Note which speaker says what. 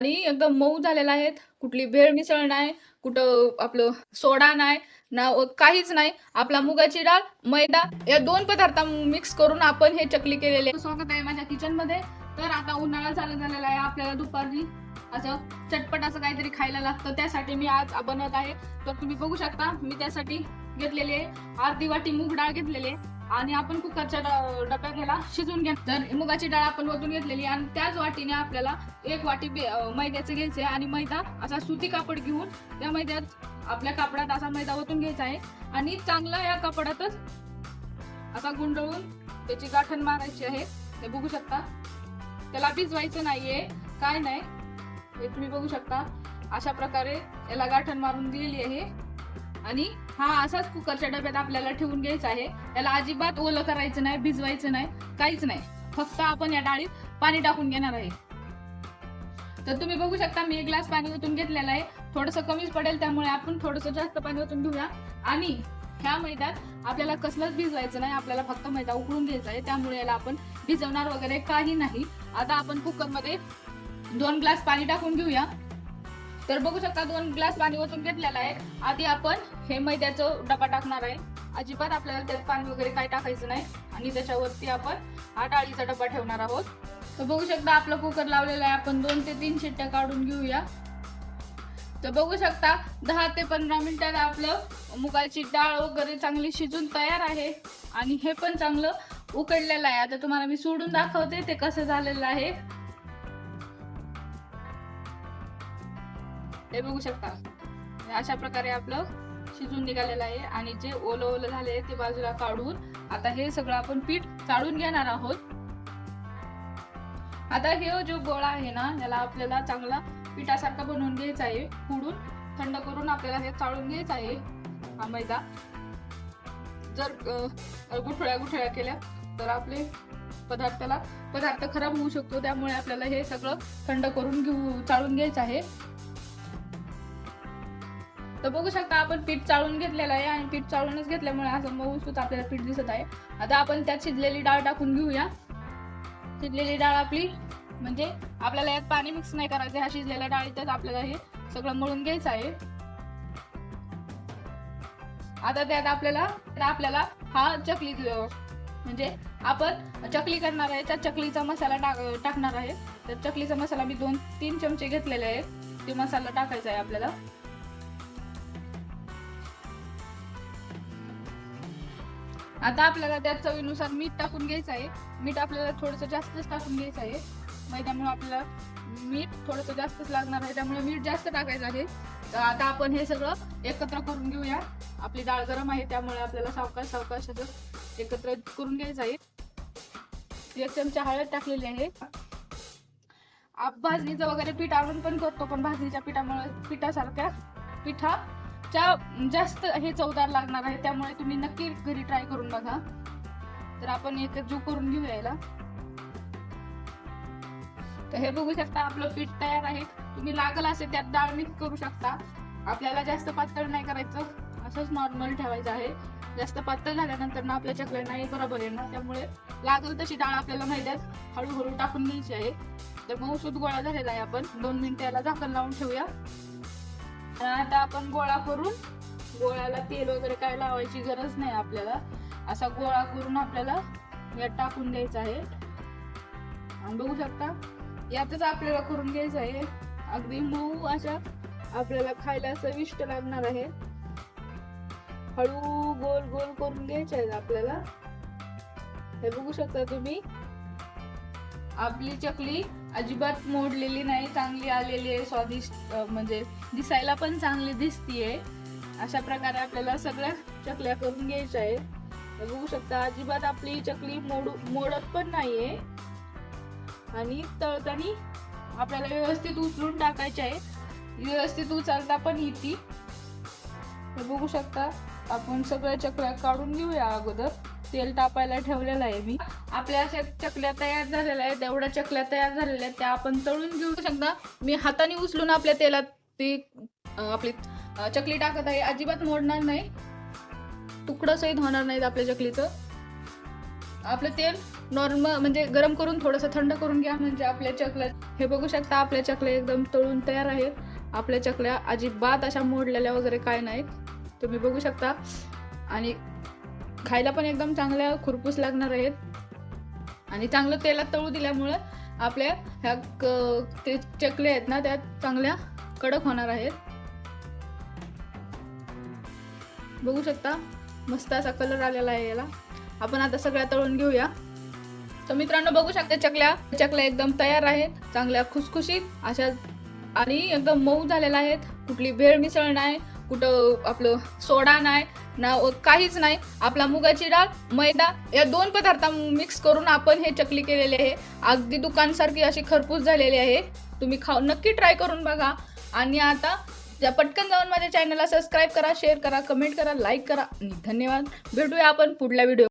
Speaker 1: आणि एकदम मऊ झालेला आहेत कुठली भेळ मिसळ नाही कुठं आपलं सोडा नाही ना काहीच नाही. आपला मुगाची डाळ मैदा या दोन पदार्थ मिक्स करून आपण हे चकली केलेले स्वागत आहे माझ्या किचनमध्ये. तर आता उन्हाळा चालू झालेला आहे आपल्याला दुपारी असं चटपट असं काहीतरी खायला लागतं. त्यासाठी मी आज बनवत आहे. तर तुम्ही बघू शकता मी त्यासाठी घेतलेली आहे. अर्धी वाटी मूग डाळ घेतलेली आहे. आणि आपण कुकरच्या ड- डब्यात शिजून शिजवून घ्या. तर मुगाची डाळ आपण ओतून घेतलेली आणि त्याच वाटीने आपल्याला एक वाटी बे- अं, मैद्याचं घ्यायचं आहे आणि मैदा असा सुती कापड घेऊन त्या मैद्यात आपल्या कापडात असा मैदा ओतून घ्यायचा आहे. आणि चांगला या कापडातच असा गुंडळून त्याची गाठण मारायची आहे. ते बघू शकता. त्याला भिजवायचं नाहीये. काय नाही. हे तुम्ही बघू शकता. अशा प्रकारे याला गाठण मारून दिलेली आहे. आणि हा असाच कुकरच्या डब्यात आपल्याला ठेवून घ्यायचा आहे. याला अजिबात ओलं करायचं नाही भिजवायचं नाही काहीच नाही. फक्त आपण या डाळीत पाणी टाकून घेणार आहे. तर तुम्ही बघू शकता मी एक ग्लास पाणी ओतून घेतलेलं आहे. थोडंसं कमीच पडेल त्यामुळे आपण थोडंसं जास्त पाणी ओतून घेऊया. आणि ह्या मैद्यात आपल्याला कसलंच भिजवायचं नाही आपल्याला फक्त मैदा उकळून घ्यायचा आहे. त्यामुळे याला आपण भिजवणार वगैरे काही नाही. आता आपण कुकरमध्ये दोन ग्लास पाणी टाकून घेऊया. तर बघू शकता दोन ग्लास पाणी ओतून घेतलेलं आहे. आधी आपण हे मैद्याचं डबा टाकणार आहे. अजिबात आपल्याला त्यात पाणी वगैरे काही टाकायचं नाही. आणि त्याच्यावरती आपण हा डाळीचा डबा ठेवणार आहोत. तर बघू शकता आपलं कुकर लावलेलं आहे. आपण दोन ते तीन शिट्ट्या काढून घेऊया. तर बघू शकता दहा ते पंधरा मिनिटात आपलं मुगाची डाळ वगैरे चांगली शिजून तयार आहे. आणि हे पण चांगलं उकडलेलं आहे. आता तुम्हाला मी सोडून दाखवते ते कसं झालेलं आहे. हे बघू शकता. अशा प्रकारे आपलं शिजून निघालेलं आहे आणि जे ओलं ओलं झाले ते बाजूला काढून आता हे सगळं आपण पीठ चाळून घेणार आहोत. आता हे जो गोळा आहे ना याला आपल्याला चांगला पिठासारखा बनवून घ्यायचा आहे. फुडून थंड करून आपल्याला हे चाळून घ्यायचं आहे. हा मैदा. जर गुठळ्या गुठळ्या केल्या तर आपले पदार्थाला पदार्थ खराब होऊ शकतो. त्यामुळे आपल्याला हे सगळं थंड करून घेऊ चाळून घ्यायचं आहे. तर बघू शकता आपण पीठ चाळून घेतलेलं आहे आणि पीठ चाळूनच घेतल्यामुळे असं मऊसूत आपल्याला पीठ दिसत आहे. आता आपण त्यात शिजलेली डाळ टाकून घेऊया. शिजलेली डाळ आपली म्हणजे आपल्याला यात पाणी मिक्स नाही करायचं ह्या शिजलेल्या डाळीतच आपल्याला हे सगळं मळून घ्यायचं आहे. आता त्यात आपल्याला तर आपल्याला हा चकली म्हणजे आपण चकली करणार आहे त्या चकलीचा मसाला टाक टाकणार आहे. तर चकलीचा मसाला मी दोन तीन चमचे घेतलेले आहेत. ते मसाला टाकायचा आहे आपल्याला. आता आपल्याला त्या चवीनुसार मीठ टाकून घ्यायचं आहे. मीठ आपल्याला थोडंसं जास्तच टाकून घ्यायचं आहे. मैद्यामुळे आपल्याला मीठ थोडंसं जास्तच लागणार आहे. त्यामुळे मीठ जास्त टाकायचं आहे. तर आता आपण हे सगळं एकत्र करून घेऊया. आपली डाळ गरम आहे त्यामुळे आपल्याला सावकाश सावकाश असं एकत्र करून घ्यायचं आहे. एक चमचा हळद टाकलेली आहे. भाजणीचं वगैरे पीठ आणून पण करतो पण भाजणीच्या पिठामुळे पिठासारख्या पिठा च्या जास्त हे चवदार लागणार आहे त्यामुळे तुम्ही नक्की घरी ट्राय करून बघा. तर आपण एक जू करून घेऊया याला तर हे बघू शकता आपलं पीठ तयार आहे. तुम्ही लागल असेल त्यात डाळ मिक्स करू शकता. आपल्याला जास्त पातळ नाही करायचं. असंच नॉर्मल ठेवायचं आहे. जास्त पातळ झाल्यानंतर ना आपल्या चकल्या नाही बरोबर येणार. त्यामुळे लागल तशी डाळ आपल्याला मैद्यात हळूहळू टाकून घ्यायची आहे. तर मऊसूद गोळा झालेला आहे आपण. दोन मिनिटं याला झाकण लावून ठेवूया. आता आपण गोळा करून गोळ्याला तेल वगैरे काय लावायची गरज नाही आपल्याला. असा गोळा करून आपल्याला यात टाकून द्यायचा आहे. आणि बघू शकता यातच आपल्याला करून घ्यायचं आहे. अगदी मऊ अशा आपल्याला खायला चविष्ट लागणार आहे. हळू गोल गोल करून घ्यायचे आहेत आपल्याला. हे बघू शकता तुम्ही. आपली चकली अजिबात मोडलेली नाही चांगली आलेली आहे स्वादिष्ट म्हणजे दिसायला पण चांगली दिसतीये. अशा प्रकारे आपल्याला सगळ्या चकल्या करून घ्यायच्या आहेत. बघू शकता अजिबात आपली चकली मोडू मोडत पण नाहीये. आणि तळतानी आपल्याला व्यवस्थित उचलून टाकायचे आहे व्यवस्थित उचलता पण येते. बघू शकता आपण सगळ्या चकल्या काढून घेऊया अगोदर. तेल तापायला ठेवलेलं आहे मी. आपल्या अशा चकल्या तयार झालेल्या आहेत. तेवढ्या चकल्या तयार झालेल्या आहेत त्या आपण तळून घेऊ शकता. मी हाताने उचलून आपल्या तेलात ती आपली चकली टाकत आहे. अजिबात मोडणार नाही. तुकडं सहित होणार नाहीत आपल्या चकलीचं. आपलं तेल नॉर्मल म्हणजे गरम करून थोडंसं थंड करून घ्या म्हणजे आपल्या चकल्या हे बघू शकता आपल्या चकल्या एकदम तळून तयार आहेत. आपल्या चकल्या अजिबात अशा मोडलेल्या वगैरे काय नाहीत. तुम्ही बघू शकता. आणि खायला पण एकदम चांगल्या खुरपूस लागणार आहेत. आणि चांगलं तेलात तळू दिल्यामुळं आपल्या ह्या ते चकल्या आहेत ना त्या चांगल्या कडक होणार आहेत. बघू शकता मस्त असा कलर आलेला आहे याला. आपण आता सगळ्या तळून घेऊया. तर मित्रांनो बघू शकता चकल्या चकल्या एकदम तयार आहेत. चांगल्या खुसखुशीत अशा आणि एकदम मऊ झालेल्या आहेत. कुठली भेळ मिसळ नाही कुठं आपलं सोडा नाही. ना काहीच नाही. आपला मुगाची डाळ मैदा या दोन पदार्थ मिक्स करून आपण हे चकली केलेली आहे. अगदी दुकानसारखी अशी खरपूस झालेली आहे. तुम्ही खाऊ नक्की ट्राय करून बघा. आणि आता ज्या पटकन जाऊन माझ्या चॅनलला सबस्क्राईब करा शेअर करा कमेंट करा लाईक करा. आणि धन्यवाद. भेटूया आपण पुढल्या व्हिडिओ